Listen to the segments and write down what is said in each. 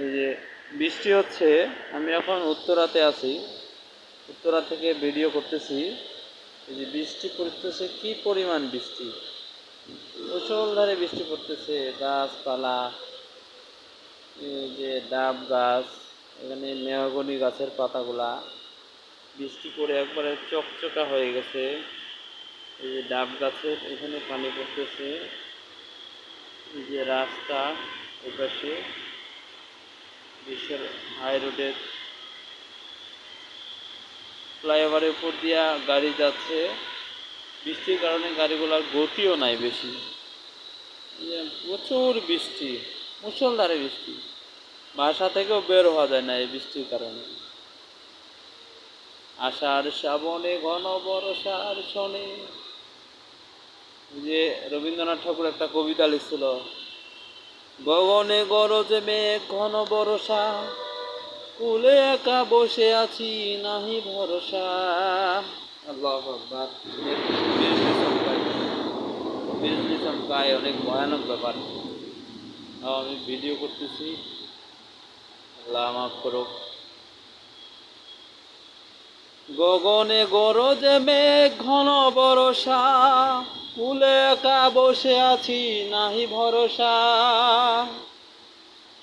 এই যে বৃষ্টি হচ্ছে, আমি এখন উত্তরাতে আছি। উত্তরা থেকে ভিডিও করতেছি। এই যে বৃষ্টি পড়তেছে, কি পরিমাণ বৃষ্টি? প্রচল ধারে বৃষ্টি পড়তেছে, গাছপালা যে ডাব গাছ, এখানে মেহগনি গাছের পাতাগুলা। বৃষ্টি পড়ে একবারে চকচকা হয়ে গেছে। এই যে ডাব গাছের এখানে পানি পড়তেছে। এই যে রাস্তা, এপাশে বিশ্বের হাই রোডের ফ্লাইওভারের উপর দিয়া গাড়ি যাচ্ছে। বৃষ্টির কারণে গাড়িগুলোর গতিও নাই বেশি। প্রচুর বৃষ্টি, মুষলধারে বৃষ্টি। বাসা থেকেও বের হওয়া যায় না এই বৃষ্টির কারণে। আষাঢ় শ্রাবণে, ঘন বরসার শনে। যে রবীন্দ্রনাথ ঠাকুর একটা কবিতা লিখছিল গগনে গরজে মেঘ ঘন বরসা কুলে একা বসে আছি, নাহি ভরসা। আল্লাহ আকবার। বিজলি চমকায় অনেক ভয়ানক ব্যাপার। আমি ভিডিও করতেছি। আল্লাহ মাফ করুক। গগনে গরজে মেঘ ঘন বরসা কুলে একা বসে আছি, নাহি ভরসা।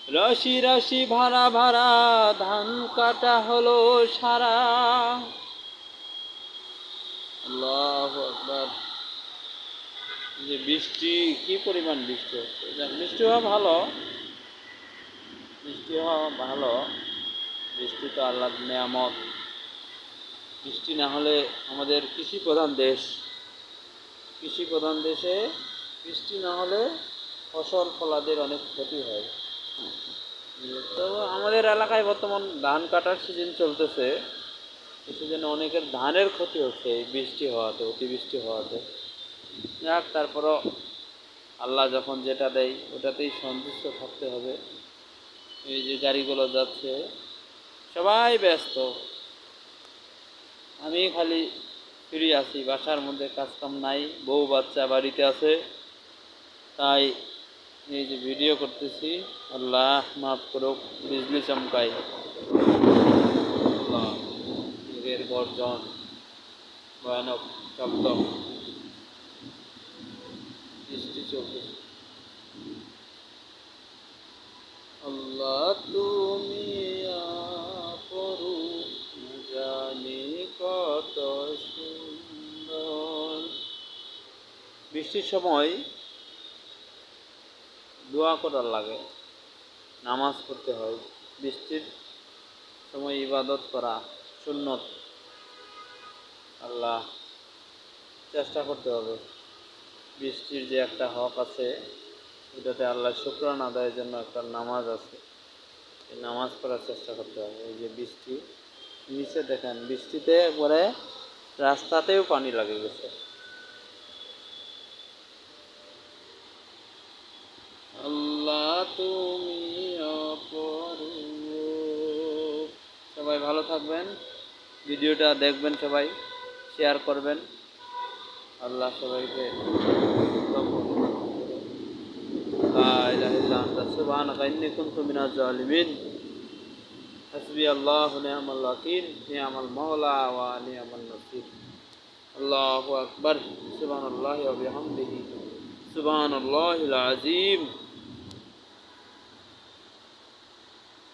রশি রশি ভাড়া ভাড়া, ধান কাটা হলো সারা। যে বৃষ্টি, কি পরিমাণ বৃষ্টি হচ্ছে? বৃষ্টি হওয়া ভালো। বৃষ্টি হওয়া ভালো। বৃষ্টি তো আল্লাহ নেয়ামত। বৃষ্টি না হলে আমাদের কৃষি প্রধান দেশ। কৃষি প্রধান দেশে বৃষ্টি না হলে ফসল ফলাদের অনেক ক্ষতি হয়। তো আমাদের এলাকায় বর্তমান ধান কাটার সিজন চলতেছে। সিজনে অনেকের ধানের ক্ষতি হচ্ছে, এই বৃষ্টি হওয়াতে, অতিবৃষ্টি হওয়াতে। যাক, তারপরও আল্লাহ যখন যেটা দেয়, ওটাতেই সন্তুষ্ট থাকতে হবে। এই যে গাড়িগুলো যাচ্ছে, সবাই ব্যস্ত। আমি খালি ফ্রি আছি বাসার মধ্যে কাজকাম নাই, বউ বাচ্চা বাড়িতে আছে। তাই এই যে ভিডিও করতেছি, আল্লাহ মাফ করুক বিজলি চমকাই। বর্জন গর্জন ভয়ানক শব্দ বৃষ্টি চলতেছে। বৃষ্টির সময় দোয়া করার লাগে, নামাজ পড়তে হয়। বৃষ্টির সময় ইবাদত করা সুন্নত। আল্লাহ চেষ্টা করতে হবে। বৃষ্টির যে একটা হক আছে এটাতে আল্লাহ শুক্রান আদায়ের জন্য একটা নামাজ আছে। এই নামাজ পড়ার চেষ্টা করতে হবে। এই যে বৃষ্টি, নিচে দেখেন, বৃষ্টিতে একবারে রাস্তাতেও পানি লাগে গেছে আল্লাহ তুমি অপরূপ সবাই ভালো থাকবেন ভিডিওটা দেখবেন সবাই শেয়ার করবেন আল্লাহ সবাইকে لا إله إلا أنت سبحانك إني كنت من الظالمين حسبي الله نعم الوكيل نعم المولى ونعم النصير الله أكبر سبحان الله وبحمده سبحان الله العظيم